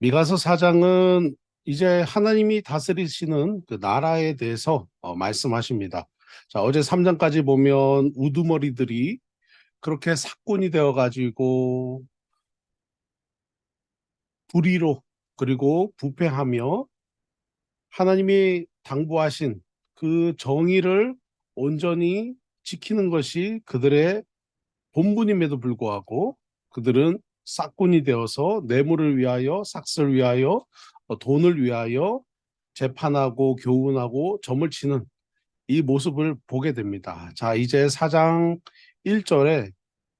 미가서 사장은 이제 하나님이 다스리시는 그 나라에 대해서 어, 말씀하십니다. 자, 어제 3장까지 보면 우두머리들이 그렇게 사건이 되어 가지고 불의로 그리고 부패하며 하나님이 당부하신 그 정의를 온전히 지키는 것이 그들의 본분임에도 불구하고 그들은 싹군이 되어서 뇌물을 위하여 삭슬 위하여 어, 돈을 위하여 재판하고 교훈하고 점을 치는 이 모습을 보게 됩니다. 자, 이제 4장 1절에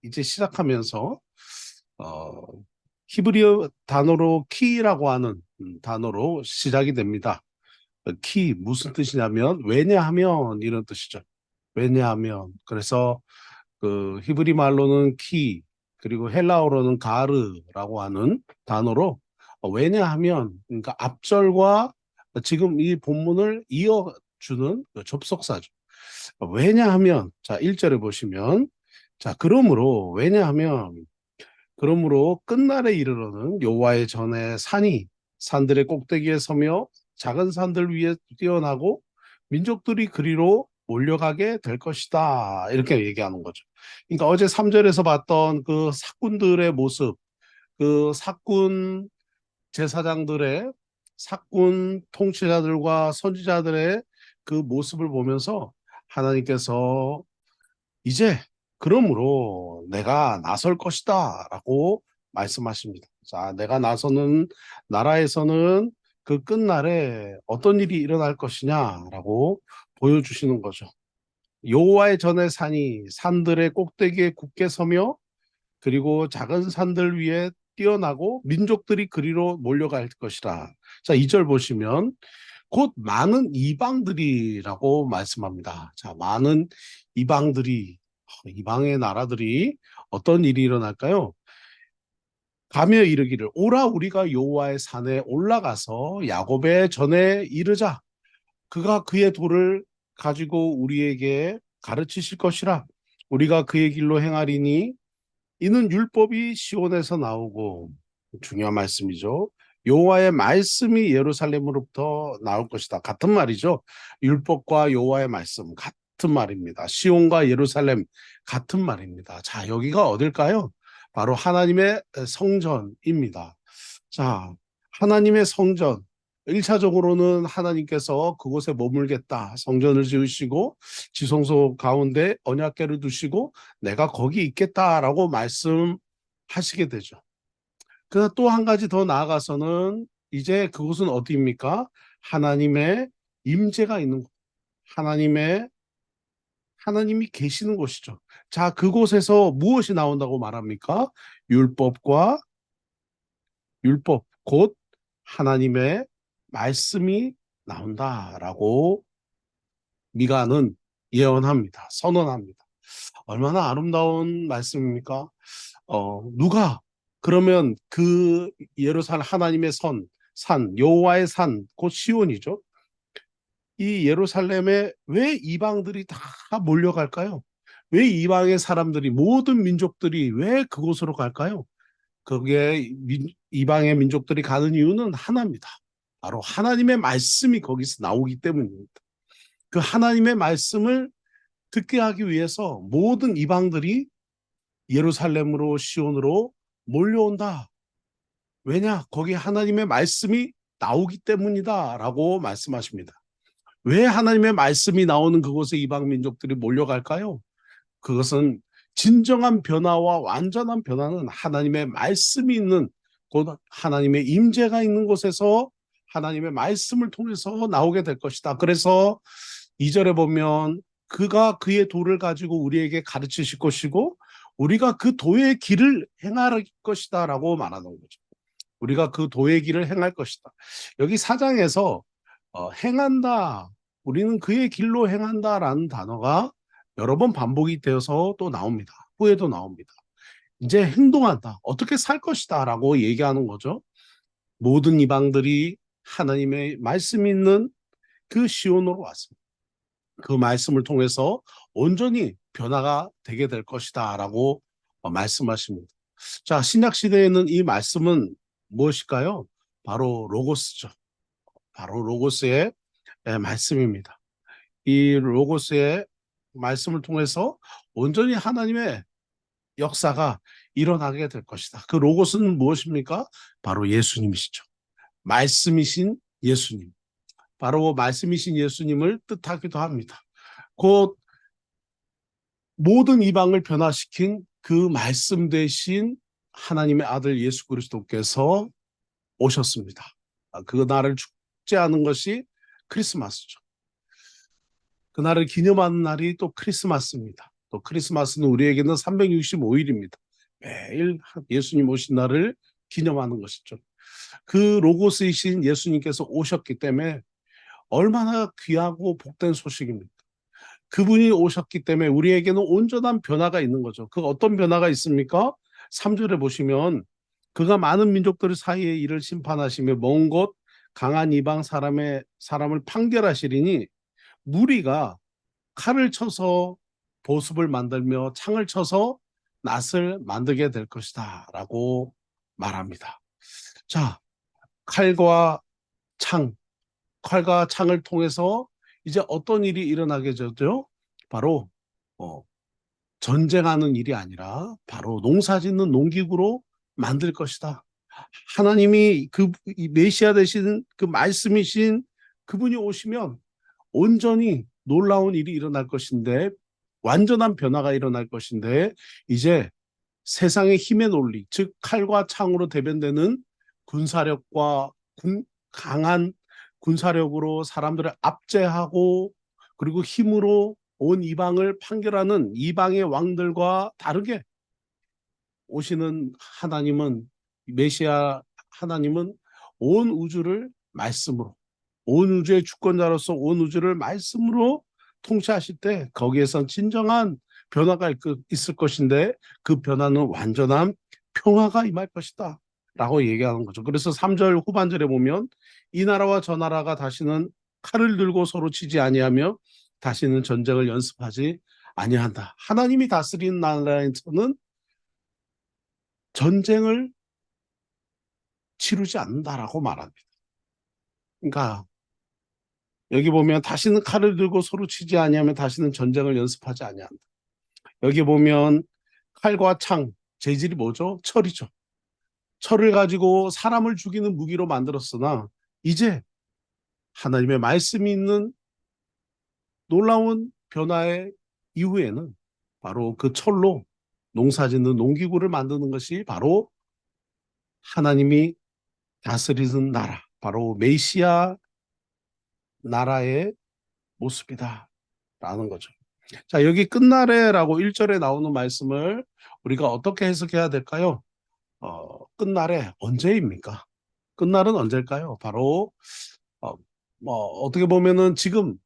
이제 시작하면서 어, 히브리어 단어로 키라고 하는 음, 단어로 시작이 됩니다. 어, 키 무슨 뜻이냐면 왜냐하면 이런 뜻이죠. 왜냐하면 그래서 그 히브리 말로는 키 그리고 헬라어로는 가르라고 하는 단어로 어, 왜냐하면 그러니까 앞절과 지금 이 본문을 이어주는 그 접속사죠. 어, 왜냐하면 자 1절에 보시면 자 그러므로 왜냐하면 그러므로 끝날에 이르러는 여호와의 전에 산이 산들의 꼭대기에 서며 작은 산들 위에 뛰어나고 민족들이 그리로 몰려가게 될 것이다. 이렇게 얘기하는 거죠. 그러니까 어제 3절에서 봤던 그 사꾼들의 모습, 그 사꾼 제사장들의 사꾼 통치자들과 선지자들의 그 모습을 보면서 하나님께서 이제 그러므로 내가 나설 것이다 라고 말씀하십니다. 자, 내가 나서는 나라에서는 그 끝날에 어떤 일이 일어날 것이냐라고 보여주시는 거죠. 여호와의 전에 산이 산들의 꼭대기에 굳게 서며 그리고 작은 산들 위에 뛰어나고 민족들이 그리로 몰려갈 것이라. 자, 2절 보시면 곧 많은 이방들이라고 말씀합니다. 자, 많은 이방들이 이방의 나라들이 어떤 일이 일어날까요? 가며 이르기를 오라 우리가 여호와의 산에 올라가서 야곱의 전에 이르자 그가 그의 돌을 가지고 우리에게 가르치실 것이라 우리가 그의 길로 행하리니 이는 율법이 시온에서 나오고 중요한 말씀이죠. 여호와의 말씀이 예루살렘으로부터 나올 것이다. 같은 말이죠. 율법과 여호와의 말씀 같은 말입니다. 시온과 예루살렘 같은 말입니다. 자, 여기가 어딜까요? 바로 하나님의 성전입니다. 자, 하나님의 성전. 1차적으로는 하나님께서 그곳에 머물겠다. 성전을 지으시고 지성소 가운데 언약궤를 두시고 내가 거기 있겠다라고 말씀하시게 되죠. 그또한 가지 더 나아가서는 이제 그곳은 어디입니까? 하나님의 임재가 있는 곳. 하나님의 하나님이 계시는 곳이죠. 자, 그곳에서 무엇이 나온다고 말합니까? 율법과 율법, 곧 하나님의 말씀이 나온다라고 미가는 예언합니다. 선언합니다. 얼마나 아름다운 말씀입니까? 어, 누가 그러면 그 예루살렘 하나님의 선, 산, 여호와의 산, 곧 시온이죠. 이 예루살렘에 왜 이방들이 다 몰려갈까요? 왜 이방의 사람들이 모든 민족들이 왜 그곳으로 갈까요? 민, 이방의 민족들이 가는 이유는 하나입니다. 바로 하나님의 말씀이 거기서 나오기 때문입니다. 그 하나님의 말씀을 듣게 하기 위해서 모든 이방들이 예루살렘으로 시온으로 몰려온다. 왜냐? 거기 하나님의 말씀이 나오기 때문이다라고 말씀하십니다. 왜 하나님의 말씀이 나오는 그곳에 이방 민족들이 몰려갈까요? 그것은 진정한 변화와 완전한 변화는 하나님의 말씀이 있는 곧 하나님의 임재가 있는 곳에서 하나님의 말씀을 통해서 나오게 될 것이다. 그래서 이절에 보면 그가 그의 도를 가지고 우리에게 가르치실 것이고 우리가 그 도의 길을 행할 것이다 라고 말하는 거죠. 우리가 그 도의 길을 행할 것이다. 여기 사장에서 어, 행한다. 우리는 그의 길로 행한다 라는 단어가 여러 번 반복이 되어서 또 나옵니다. 후에도 나옵니다. 이제 행동한다. 어떻게 살 것이다. 라고 얘기하는 거죠. 모든 이방들이 하나님의 말씀 있는 그 시온으로 왔습니다. 그 말씀을 통해서 온전히 변화가 되게 될 것이다. 라고 말씀하십니다. 자, 신약 시대에는 이 말씀은 무엇일까요? 바로 로고스죠. 바로 로고스의 예, 말씀입니다. 이 로고스의 말씀을 통해서 온전히 하나님의 역사가 일어나게 될 것이다. 그 로고스는 무엇입니까? 바로 예수님이시죠. 말씀이신 예수님. 바로 말씀이신 예수님을 뜻하기도 합니다. 곧 모든 이방을 변화시킨 그 말씀 대신 하나님의 아들 예수 그리스도께서 오셨습니다. 아, 그 날을 축제하는 것이 크리스마스죠. 그 날을 기념하는 날이 또 크리스마스입니다. 또 크리스마스는 우리에게는 365일입니다. 매일 예수님 오신 날을 기념하는 것이죠. 그 로고스이신 예수님께서 오셨기 때문에 얼마나 귀하고 복된 소식입니까? 그분이 오셨기 때문에 우리에게는 온전한 변화가 있는 거죠. 그 어떤 변화가 있습니까? 3절에 보시면 그가 많은 민족들 사이에 이를 심판하시며 먼 곳 강한 이방 사람의 사람을 판결하시리니 무리가 칼을 쳐서 보습을 만들며 창을 쳐서 낫을 만들게 될 것이다 라고 말합니다. 자, 칼과 창, 칼과 창을 통해서 이제 어떤 일이 일어나게 되죠? 바로 어, 전쟁하는 일이 아니라 바로 농사짓는 농기구로 만들 것이다. 하나님이 그 메시아 되신 그 말씀이신 그분이 오시면 온전히 놀라운 일이 일어날 것인데 완전한 변화가 일어날 것인데 이제 세상의 힘의 논리, 즉 칼과 창으로 대변되는 군사력과 군, 강한 군사력으로 사람들을 압제하고 그리고 힘으로 온 이방을 판결하는 이방의 왕들과 다르게 오시는 하나님은 메시아 하나님은 온 우주를 말씀으로 온 우주의 주권자로서 온 우주를 말씀으로 통치하실 때 거기에선 진정한 변화가 있을 것인데 그 변화는 완전한 평화가 임할 것이다 라고 얘기하는 거죠. 그래서 3절 후반절에 보면 이 나라와 저 나라가 다시는 칼을 들고 서로 치지 아니하며 다시는 전쟁을 연습하지 아니한다. 하나님이 다스리는 나라에서는 전쟁을 치르지 않는다라고 말합니다. 그러니까 여기 보면 다시는 칼을 들고 서로 치지 아니하면 다시는 전쟁을 연습하지 아니한다. 여기 보면 칼과 창, 재질이 뭐죠? 철이죠. 철을 가지고 사람을 죽이는 무기로 만들었으나 이제 하나님의 말씀이 있는 놀라운 변화의 이후에는 바로 그 철로 농사 짓는 농기구를 만드는 것이 바로 하나님이 다스리는 나라, 바로 메시아 나라의 모습이다. 라는 거죠. 자, 여기 끝날에라고 1절에 나오는 말씀을 우리가 어떻게 해석해야 될까요? 어, 끝날에 언제입니까? 끝날은 언제일까요? 바로 어, 뭐 어떻게 보면은 지금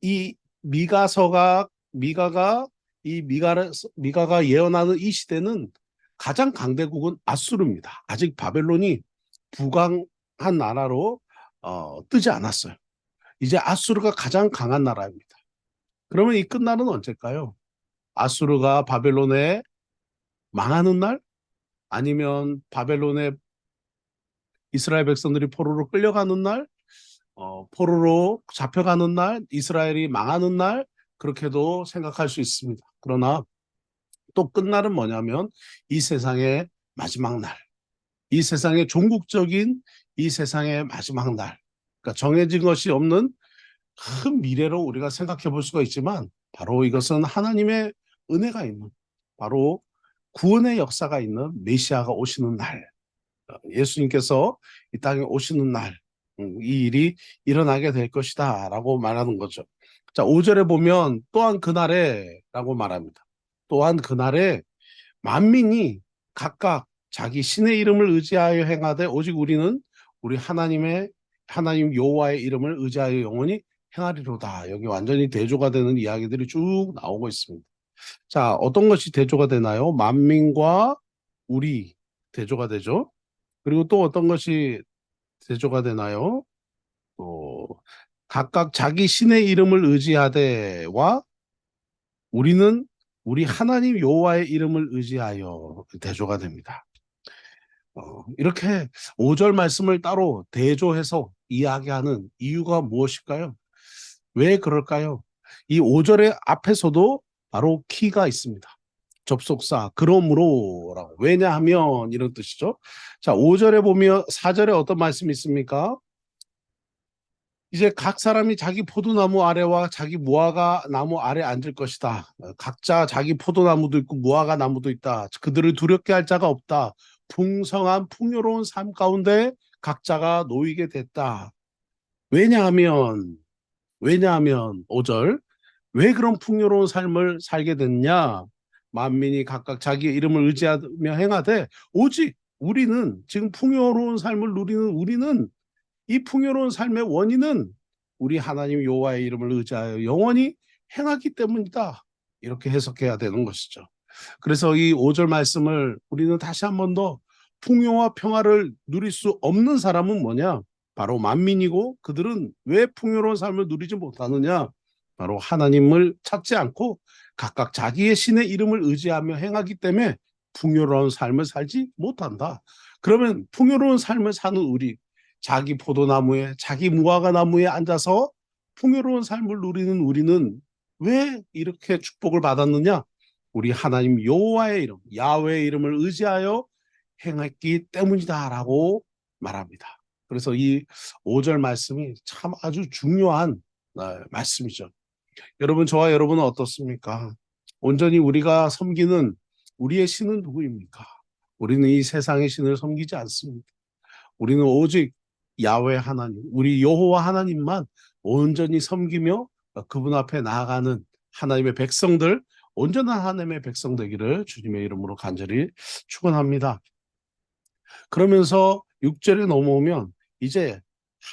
이 미가서가 미가가 이 미가를 미가가 예언하는 이 시대는 가장 강대국은 아수르입니다. 아직 바벨론이 부강한 나라로 어, 뜨지 않았어요. 이제 아수르가 가장 강한 나라입니다. 그러면 이 끝날은 언제일까요? 아수르가 바벨론에 망하는 날? 아니면 바벨론에 이스라엘 백성들이 포로로 끌려가는 날? 어, 포로로 잡혀가는 날? 이스라엘이 망하는 날? 그렇게도 생각할 수 있습니다. 그러나 또 끝날은 뭐냐면 이 세상의 마지막 날. 이 세상의 종국적인 이 세상의 마지막 날. 그러니까 정해진 것이 없는 큰 미래로 우리가 생각해 볼 수가 있지만 바로 이것은 하나님의 은혜가 있는 바로 구원의 역사가 있는 메시아가 오시는 날 어, 예수님께서 이 땅에 오시는 날 음, 이 일이 일어나게 될 것이다 라고 말하는 거죠. 자 5절에 보면 또한 그날에 라고 말합니다. 또한 그날에 만민이 각각 자기 신의 이름을 의지하여 행하되 오직 우리는 우리 하나님의 하나님 여호와의 이름을 의지하여 영원히 행하리로다. 여기 완전히 대조가 되는 이야기들이 쭉 나오고 있습니다. 자, 어떤 것이 대조가 되나요? 만민과 우리 대조가 되죠. 그리고 또 어떤 것이 대조가 되나요? 또 각각 자기 신의 이름을 의지하되와 우리는 우리 하나님 여호와의 이름을 의지하여 대조가 됩니다. 어, 이렇게 5절 말씀을 따로 대조해서 이야기하는 이유가 무엇일까요? 왜 그럴까요? 이 5절의 앞에서도 바로 키가 있습니다. 접속사 그러므로라고 왜냐하면 이런 뜻이죠. 자, 5절에 보면 4절에 어떤 말씀이 있습니까? 이제 각 사람이 자기 포도나무 아래와 자기 무화과 나무 아래 앉을 것이다. 각자 자기 포도나무도 있고 무화과 나무도 있다. 그들을 두렵게 할 자가 없다. 풍성한 풍요로운 삶 가운데 각자가 놓이게 됐다. 왜냐하면 왜냐하면 5절 왜 그런 풍요로운 삶을 살게 됐냐? 만민이 각각 자기의 이름을 의지하며 행하되 오직 우리는 지금 풍요로운 삶을 누리는 우리는 이 풍요로운 삶의 원인은 우리 하나님 여호와의 이름을 의지하여 영원히 행하기 때문이다. 이렇게 해석해야 되는 것이죠. 그래서 이 5절 말씀을 우리는 다시 한 번 더 풍요와 평화를 누릴 수 없는 사람은 뭐냐? 바로 만민이고 그들은 왜 풍요로운 삶을 누리지 못하느냐? 바로 하나님을 찾지 않고 각각 자기의 신의 이름을 의지하며 행하기 때문에 풍요로운 삶을 살지 못한다. 그러면 풍요로운 삶을 사는 우리, 자기 포도나무에, 자기 무화과 나무에 앉아서 풍요로운 삶을 누리는 우리는 왜 이렇게 축복을 받았느냐? 우리 하나님 여호와의 이름, 야훼의 이름을 의지하여 행했기 때문이다라고 말합니다. 그래서 이 5절 말씀이 참 아주 중요한 어, 말씀이죠. 여러분 저와 여러분은 어떻습니까? 온전히 우리가 섬기는 우리의 신은 누구입니까? 우리는 이 세상의 신을 섬기지 않습니다. 우리는 오직 야훼 하나님, 우리 여호와 하나님만 온전히 섬기며 그분 앞에 나아가는 하나님의 백성들, 온전한 하나님의 백성 되기를 주님의 이름으로 간절히 축원합니다. 그러면서 6절에 넘어오면 이제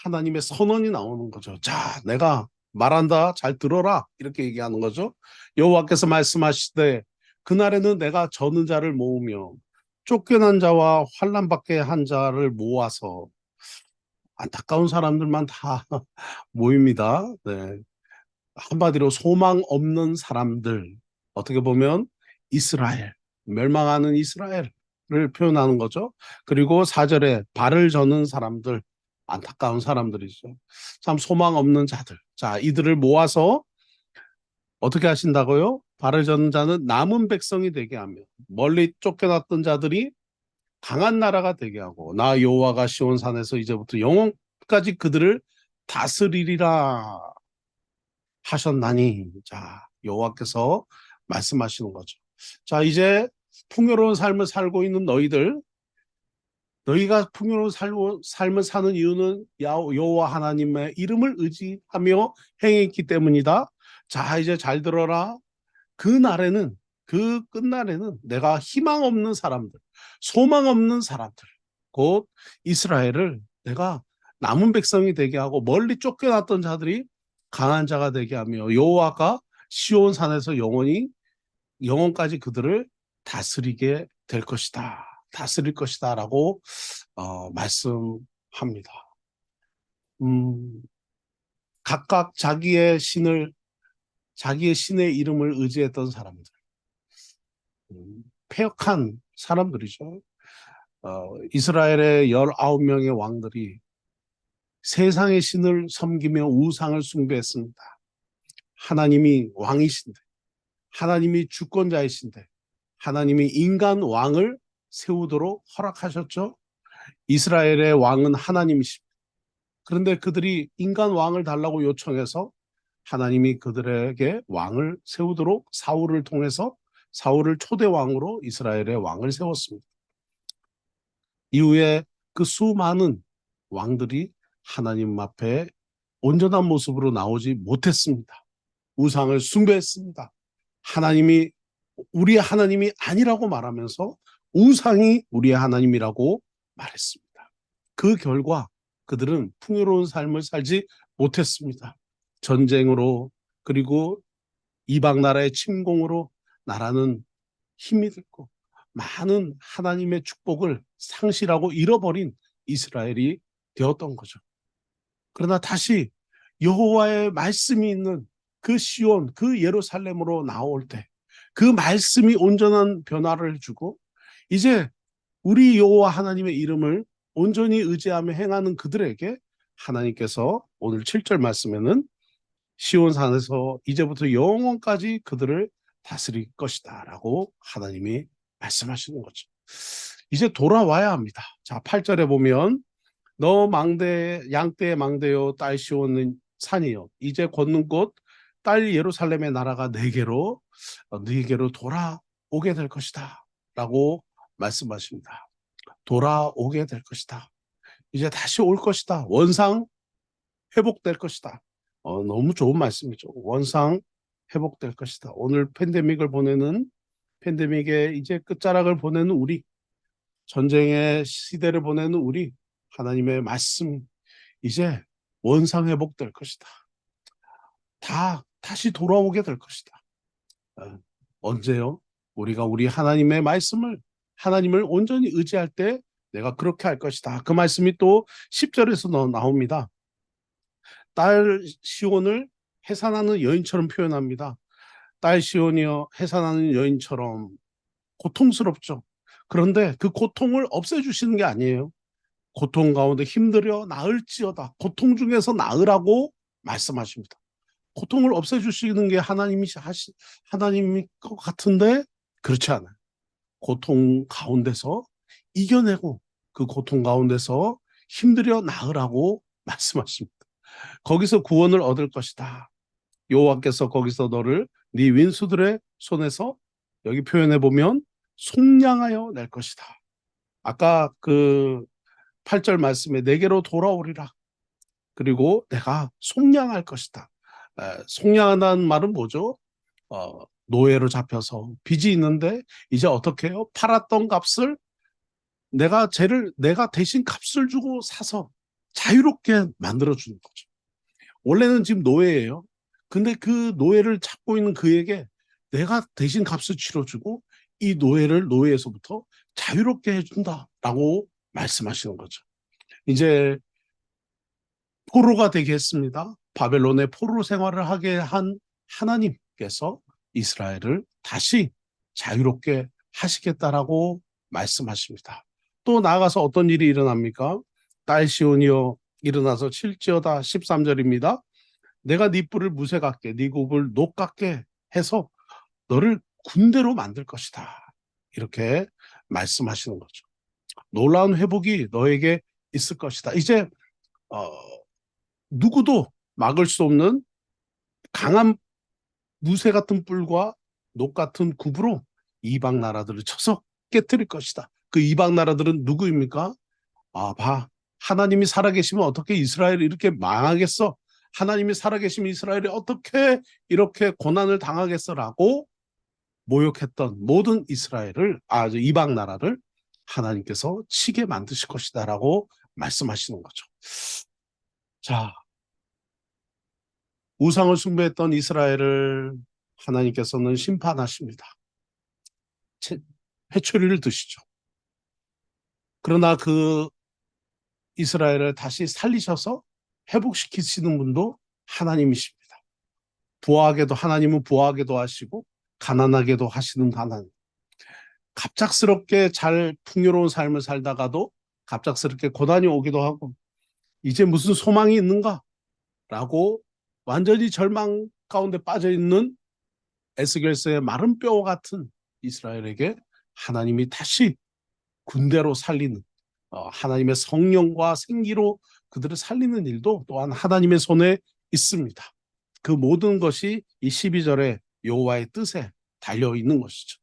하나님의 선언이 나오는 거죠. 자, 내가 말한다. 잘 들어라. 이렇게 얘기하는 거죠. 여호와께서 말씀하시되 그날에는 내가 저는 자를 모으며 쫓겨난 자와 환란 받게 한 자를 모아서 안타까운 사람들만 다 모입니다. 네. 한마디로 소망 없는 사람들 어떻게 보면 이스라엘 멸망하는 이스라엘을 표현하는 거죠. 그리고 사절에 발을 저는 사람들 안타까운 사람들이죠. 참 소망 없는 자들. 자, 이들을 모아서 어떻게 하신다고요? 발을 저는 자는 남은 백성이 되게 하며 멀리 쫓겨났던 자들이 강한 나라가 되게 하고 나 여호와가 시온 산에서 이제부터 영원까지 그들을 다스리리라 하셨나니 자 여호와께서 말씀하시는 거죠. 자 이제 풍요로운 삶을 살고 있는 너희들 너희가 풍요로운 살고, 삶을 사는 이유는 야- 여호와 하나님의 이름을 의지하며 행했기 때문이다. 자 이제 잘 들어라. 그 날에는 그 끝날에는 내가 희망 없는 사람들, 소망 없는 사람들, 곧 이스라엘을 내가 남은 백성이 되게 하고 멀리 쫓겨났던 자들이 강한 자가 되게 하며 여호와가 시온 산에서 영원히 영원까지 그들을 다스리게 될 것이다. 다스릴 것이다 라고 어, 말씀합니다. 음, 각각 자기의 신을 자기의 신의 이름을 의지했던 사람들, 음, 폐역한 사람들이죠. 어, 이스라엘의 19명의 왕들이 세상의 신을 섬기며 우상을 숭배했습니다. 하나님이 왕이신데, 하나님이 주권자이신데, 하나님이 인간 왕을 세우도록 허락하셨죠. 이스라엘의 왕은 하나님이십니다. 그런데 그들이 인간 왕을 달라고 요청해서 하나님이 그들에게 왕을 세우도록 사울을 통해서 사울을 초대 왕으로 이스라엘의 왕을 세웠습니다. 이후에 그 수많은 왕들이 하나님 앞에 온전한 모습으로 나오지 못했습니다. 우상을 숭배했습니다. 하나님이 우리의 하나님이 아니라고 말하면서 우상이 우리의 하나님이라고 말했습니다. 그 결과 그들은 풍요로운 삶을 살지 못했습니다. 전쟁으로 그리고 이방 나라의 침공으로 나라는 힘이 들고 많은 하나님의 축복을 상실하고 잃어버린 이스라엘이 되었던 거죠. 그러나 다시 여호와의 말씀이 있는 그 시온, 그 예루살렘으로 나올 때 그 말씀이 온전한 변화를 주고 이제 우리 여호와 하나님의 이름을 온전히 의지하며 행하는 그들에게 하나님께서 오늘 7절 말씀에는 시온산에서 이제부터 영원까지 그들을 다스릴 것이다 라고 하나님이 말씀하시는 거죠. 이제 돌아와야 합니다. 자, 8절에 보면 너 망대 양떼의 망대요 딸 시온은 산이요 이제 걷는 곳 딸 예루살렘의 나라가 네 개로 어, 네개로 돌아오게 될 것이다 라고 말씀하십니다. 돌아오게 될 것이다. 이제 다시 올 것이다. 원상 회복될 것이다. 어, 너무 좋은 말씀이죠. 원상 회복될 것이다. 오늘 팬데믹을 보내는 팬데믹의 이제 끝자락을 보내는 우리 전쟁의 시대를 보내는 우리 하나님의 말씀 이제 원상 회복될 것이다. 다 다시 돌아오게 될 것이다. 어, 언제요? 우리가 우리 하나님의 말씀을 하나님을 온전히 의지할 때 내가 그렇게 할 것이다. 그 말씀이 또 10절에서 나옵니다. 딸 시온을 해산하는 여인처럼 표현합니다. 딸 시온이여 해산하는 여인처럼 고통스럽죠. 그런데 그 고통을 없애주시는 게 아니에요. 고통 가운데 힘들여 나을지어다. 고통 중에서 나으라고 말씀하십니다. 고통을 없애주시는 게 하나님이 하시, 하나님일 것 같은데 그렇지 않아요. 고통 가운데서 이겨내고 그 고통 가운데서 힘들여 나으라고 말씀하십니다. 거기서 구원을 얻을 것이다. 여호와께서 거기서 너를 네 윈수들의 손에서 여기 표현해 보면 속량하여 낼 것이다. 아까 그 8절 말씀에 내게로 돌아오리라. 그리고 내가 속량할 것이다. 에, 속량한다는 말은 뭐죠? 어, 노예로 잡혀서 빚이 있는데 이제 어떻게 해요? 팔았던 값을 내가 쟤를 내가 대신 값을 주고 사서 자유롭게 만들어 주는 거죠. 원래는 지금 노예예요. 근데 그 노예를 찾고 있는 그에게 내가 대신 값을 치러주고 이 노예를 노예에서부터 자유롭게 해준다라고 말씀하시는 거죠. 이제 포로가 되게 했습니다. 바벨론의 포로 생활을 하게 한 하나님께서 이스라엘을 다시 자유롭게 하시겠다라고 말씀하십니다. 또 나아가서 어떤 일이 일어납니까? 딸 시온이여 일어나서 칠지어다 13절입니다. 내가 네 뿔을 무쇠 같게 네 굽을 녹 같게 해서 너를 군대로 만들 것이다. 이렇게 말씀하시는 거죠. 놀라운 회복이 너에게 있을 것이다. 이제 어, 누구도 막을 수 없는 강한 무쇠 같은 뿔과 녹 같은 굽으로 이방 나라들을 쳐서 깨뜨릴 것이다. 그 이방 나라들은 누구입니까? 아, 봐. 하나님이 살아계시면 어떻게 이스라엘이 이렇게 망하겠어? 하나님이 살아계시면 이스라엘이 어떻게 이렇게 고난을 당하겠어라고 모욕했던 모든 이스라엘을 아주 이방 나라를 하나님께서 치게 만드실 것이다라고 말씀하시는 거죠. 자, 우상을 숭배했던 이스라엘을 하나님께서는 심판하십니다. 회초리를 드시죠. 그러나 그 이스라엘을 다시 살리셔서 회복시키시는 분도 하나님이십니다. 부하게도 하나님은 부하게도 하시고 가난하게도 하시는 하나님. 갑작스럽게 잘 풍요로운 삶을 살다가도 갑작스럽게 고난이 오기도 하고 이제 무슨 소망이 있는가? 라고 완전히 절망 가운데 빠져 있는 에스겔서의 마른 뼈 같은 이스라엘에게 하나님이 다시 군대로 살리는 어, 하나님의 성령과 생기로 그들을 살리는 일도 또한 하나님의 손에 있습니다. 그 모든 것이 이 12절에 여호와의 뜻에 달려 있는 것이죠.